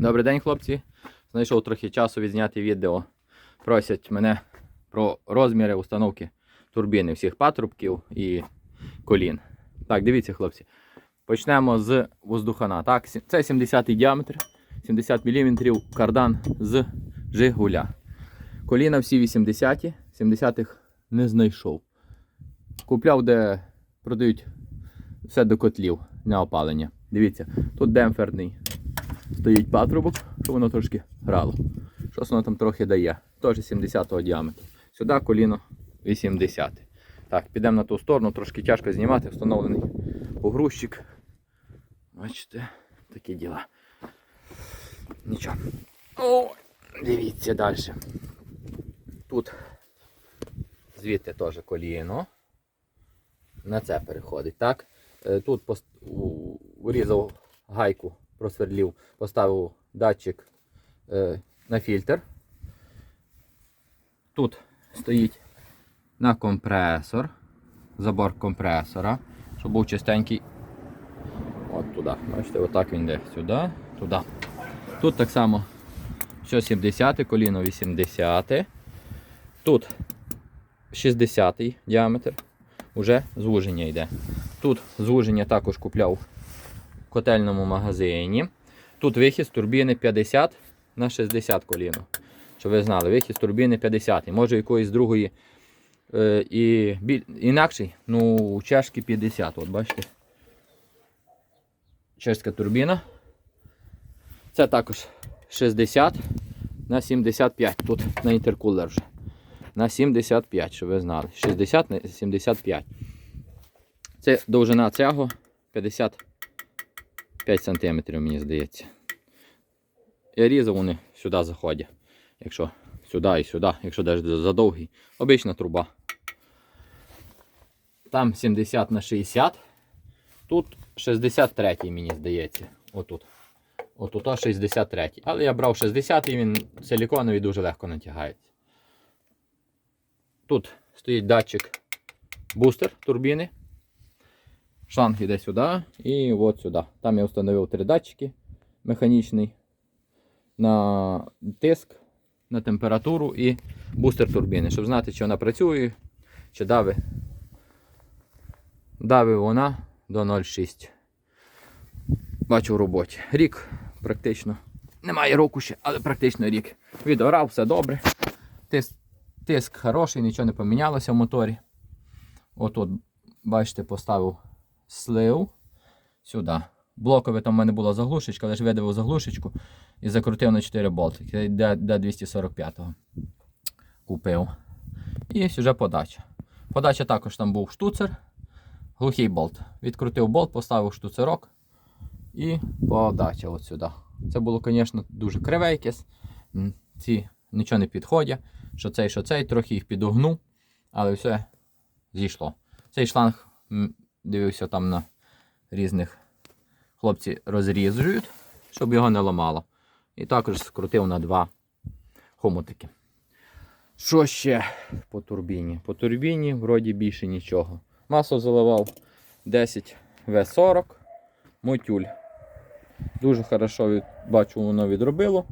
Добрий день, хлопці. Знайшов трохи часу відзняти відео. Просять мене про розміри установки турбіни всіх патрубків і колін. Так, дивіться, хлопці. Почнемо з воздухана. Так, це 70-й діаметр, 70 мм кардан з Жигуля. Коліна всі 80-ті, 70-х не знайшов. Купляв, де продають все до котлів на опалення. Дивіться, тут демпферний стоїть патрубок, щоб воно трошки грало. Щось воно там трохи дає. Теж 70-го діаметру. Сюди коліно 80. Так, підемо на ту сторону, трошки тяжко знімати, встановлений погрузчик. Бачите, такі діла. Нічого. О, дивіться далі. Тут звідти теж коліно. На це переходить, так? Е, Тут урізав гайку, просверлів, поставив датчик е, на фільтр. Тут стоїть на компресор, забор компресора, щоб був чистенький. От туди. Бачите, отак він йде сюди, туди. Тут так само все 70, коліно 80. Тут 60 діаметр. Уже звуження йде. Тут звуження також купляв котельному магазині. Тут вихід турбіни 50 на 60 коліно. Щоб ви знали, вихід турбіни 50. Може якоїсь другої е, і біль... інакший. Ну, у чешки 50. От бачите. Чешська турбіна. Це також 60 на 75. Тут на інтеркулер вже. На 75, щоб ви знали. 60 на 75. Це довжина цього 55 см, мені здається. Я різав вони сюди заходять. Якщо сюди і сюди, якщо навіть задовгий. Обична труба. Там 70 на 60. Тут 63 мені здається. Отут. Отут 63. Але я брав 60 і він силіконовий дуже легко натягається. Тут стоїть датчик бустер турбіни. Шланг йде сюди і от сюди. Там я встановив три датчики механічний на тиск, на температуру і бустер турбіни, щоб знати, чи вона працює, чи дави. Дави вона до 0,6. Бачу в роботі. Рік практично. Немає року ще, але практично рік. Відорав, все добре. Тиск, тиск хороший, нічого не помінялося в моторі. Отут, бачите, поставив слив сюди. Блокове там в мене була заглушечка, але ж видавив заглушечку і закрутив на 4 болтики. Де, де 245-го купив. І вже подача. Подача також там був штуцер, глухий болт. Відкрутив болт, поставив штуцерок і подача от сюди. Це було, звісно, дуже криве. Ці нічого не підходять. Що цей, що цей, трохи їх підогнув, але все зійшло. Цей шланг дивився там на різних хлопці розрізують, щоб його не ламало. І також скрутив на два хомутики. Що ще по турбіні? По турбіні вроді більше нічого. Масло заливав 10 В40 мотюль. Дуже хорошо від, бачу, воно відробило.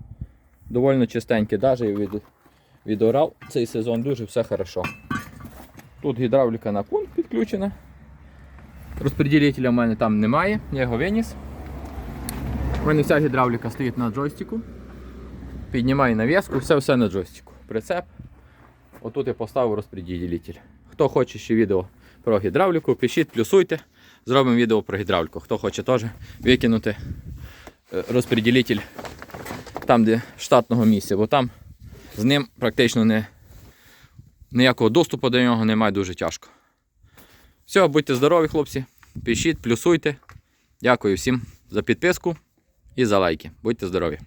Довольно чистеньке, навіть від, відорав цей сезон дуже все хорошо. Тут гідравліка на пункт підключена. Розподілителя в мене там немає, я його виніс. У мене вся гідравліка стоїть на джойстику. Піднімаю нав'язку, все-все на джойстику. Прицеп. Отут я поставив розподілитель. Хто хоче ще відео про гідравліку, пишіть, плюсуйте. Зробимо відео про гідравліку. Хто хоче теж викинути е, розподілитель там, де штатного місця, бо там з ним практично не, ніякого доступу до нього немає дуже тяжко. Все, будьте здорові, хлопці. Пишіть, плюсуйте. Дякую всім за підписку і за лайки. Будьте здорові!